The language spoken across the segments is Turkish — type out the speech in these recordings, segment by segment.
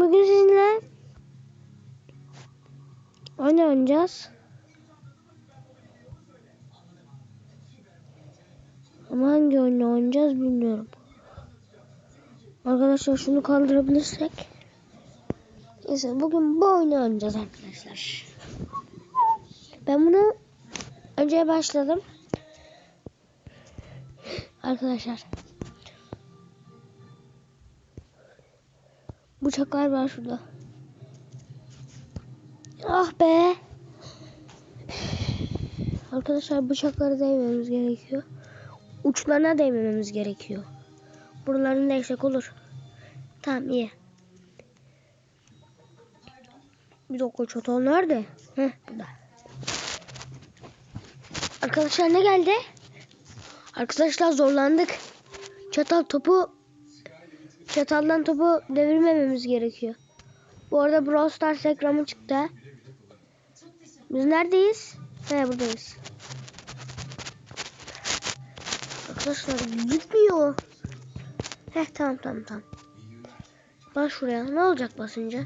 Bugün sizinle oyun oynayacağız. Ama hangi oyunu oynayacağız bilmiyorum. Arkadaşlar şunu kaldırabilirsek. Neyse bugün bu oyunu oynayacağız arkadaşlar. Ben bunu önce başladım. Arkadaşlar. Bıçaklar var şurada. Ah be. Arkadaşlar bıçaklara değmemiz gerekiyor. Uçlarına değmememiz gerekiyor. Buralarını değsek olur. Tamam iyi. Bir dakika çatal nerede? Heh burada. Arkadaşlar ne geldi? Arkadaşlar zorlandık. Çatal topu çataldan topu devirmememiz gerekiyor. Bu arada Brawl Stars ekranı çıktı. Biz neredeyiz? He buradayız. Arkadaşlar gitmiyor. Heh tamam tamam tamam. Bas şuraya. Ne olacak basınca?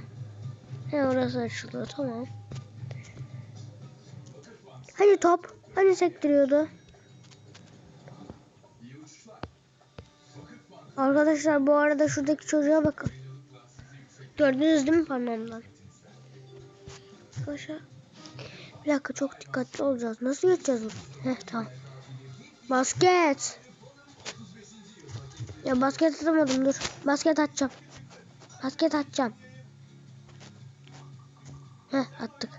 He orası açılıyor tamam. Hani top? Hani sektiriyordu? Arkadaşlar bu arada şuradaki çocuğa bakın. Gördünüz değil mi parmağımdan? Arkadaşlar. Bir dakika çok dikkatli olacağız. Nasıl geçeceğiz oraya? Heh tamam. Basket. Ya basket atamadım dur. Basket atacağım. Basket atacağım. Heh attık.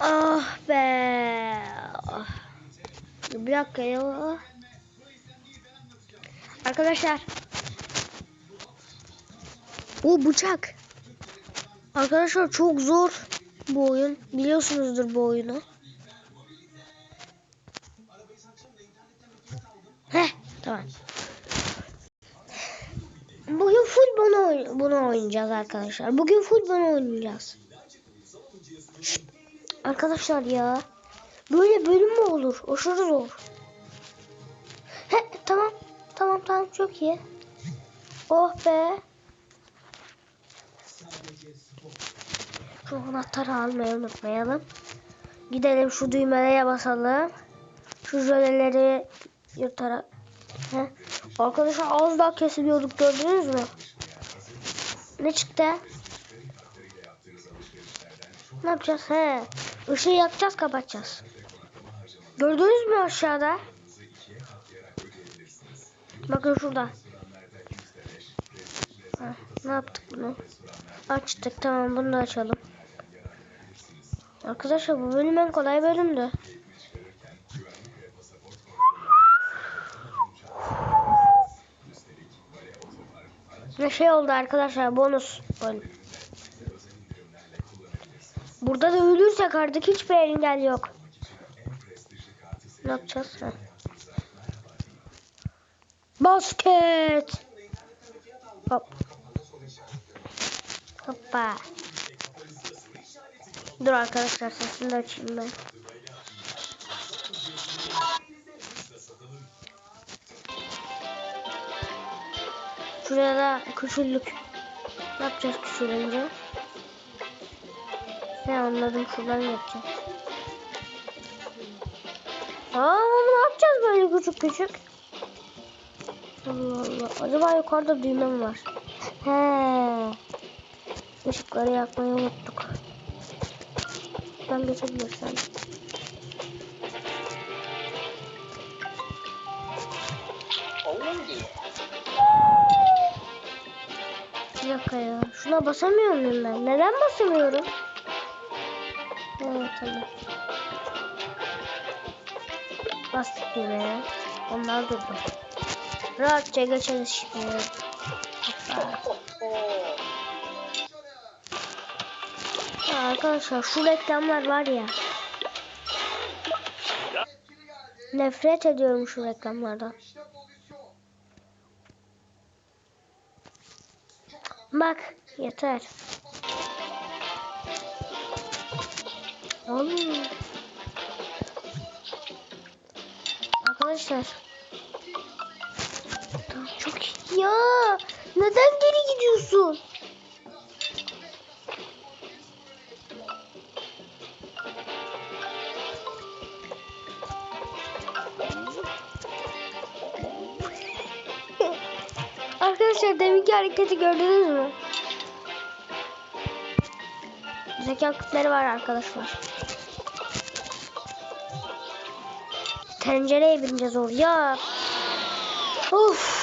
Ah be. Ah. Bir dakika ya. Arkadaşlar. O bıçak. Arkadaşlar çok zor bu oyun. Biliyorsunuzdur bu oyunu. Heh tamam. Bugün full bunu, oyn- bunu oynayacağız arkadaşlar. Bugün bunu oynayacağız. Şşt, Arkadaşlar ya. Böyle bölüm mü olur? Aşırı zor. He tamam. Tamam tamam çok iyi. Oh be. Şu anahtarı almayı unutmayalım. Gidelim şu düğmelere basalım. Şu jöleleri yırtarak. Heh. Arkadaşlar az daha kesiliyorduk gördünüz mü? Ne çıktı? Ne yapacağız? He. Işığı yakacağız kapatacağız. Gördünüz mü aşağıda? Bakın şurada. Ha, ne yaptık bunu? Açtık tamam bunu da açalım. Arkadaşlar bu bölüm en kolay bölümdü. Ne şey oldu arkadaşlar bonus bölüm. Burada da ölürsek artık hiçbir engel yok. Ne yapacağız? Ha. Basket. Hop. Hoppa. Dur arkadaşlar sesini açayım ben. Şuraya da küçüldük. Ne yapacağız küçülünce? He anladım şuradan yapacağız. Aa ne yapacağız böyle küçük küçük? Allah Allah. Acaba yukarıda düğme mi var? He. Işıkları yakmayı unuttuk. Ben geçebilirsen. Bir dakika ya. Şuna basamıyor muyum ben? Neden basamıyorum? Evet tamam. Bastık düğmeye. Onlar durdu. Rahatça geçeriz şimdi. Ya arkadaşlar şu reklamlar var ya. Nefret ediyorum şu reklamlardan. Bak yeter. Oğlum. Arkadaşlar. Çok iyi. Ya neden geri gidiyorsun? Arkadaşlar deminki hareketi gördünüz mü? Zeka küpleri var arkadaşlar. Tencereye bineceğiz oraya. Of.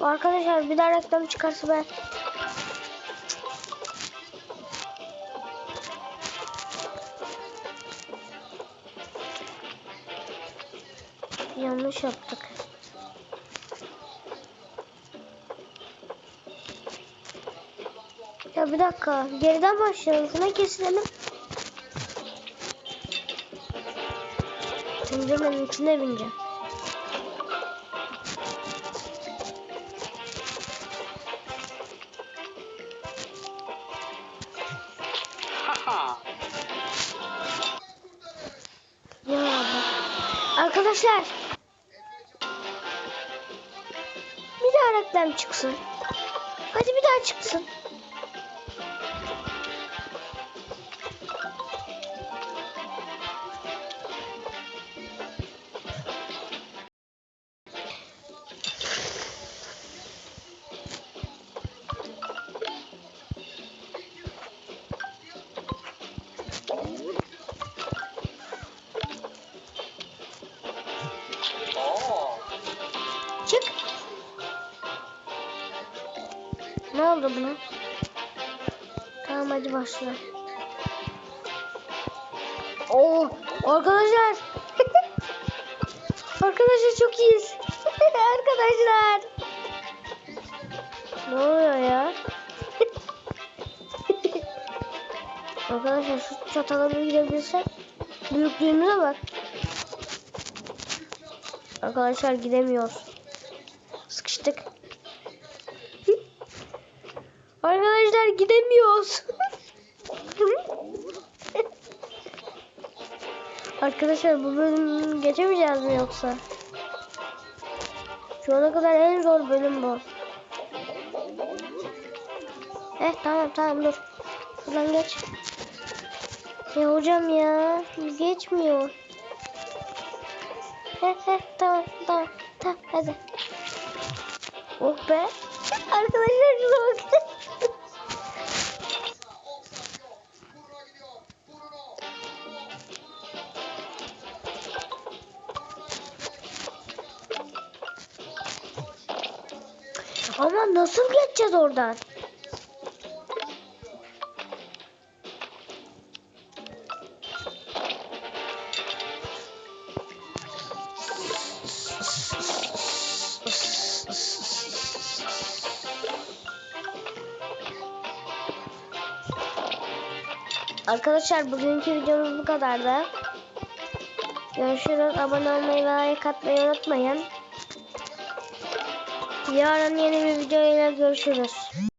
Arkadaşlar bir daha reklam çıkarsa ben yanlış yaptık. Ya bir dakika. Geriden başlayalım. Şuna kesilelim. Tencerenin içine bineceğim. Arkadaşlar. Bir daha reklam çıksın. Hadi bir daha çıksın. Ne oldu buna? Tamam hadi başla. Oo arkadaşlar. arkadaşlar çok iyiyiz. arkadaşlar. Ne oluyor ya? arkadaşlar şu çatala bir gidebilirsek. Büyüklüğümüze bak. Arkadaşlar gidemiyoruz. Sıkıştık. Arkadaşlar gidemiyoruz. Arkadaşlar bu bölüm geçemeyeceğiz mi yoksa? Şu ana kadar en zor bölüm bu. Eh tamam tamam dur. Şuradan geç. Ya hocam ya geçmiyor. Heh heh tamam tamam tamam hadi. Oh be. Arkadaşlar şuna bakın. Ama nasıl geçeceğiz oradan? Arkadaşlar bugünkü videomuz bu kadardı. Görüşürüz. Abone olmayı ve like atmayı unutmayın. Yarın yeni bir videoyla görüşürüz.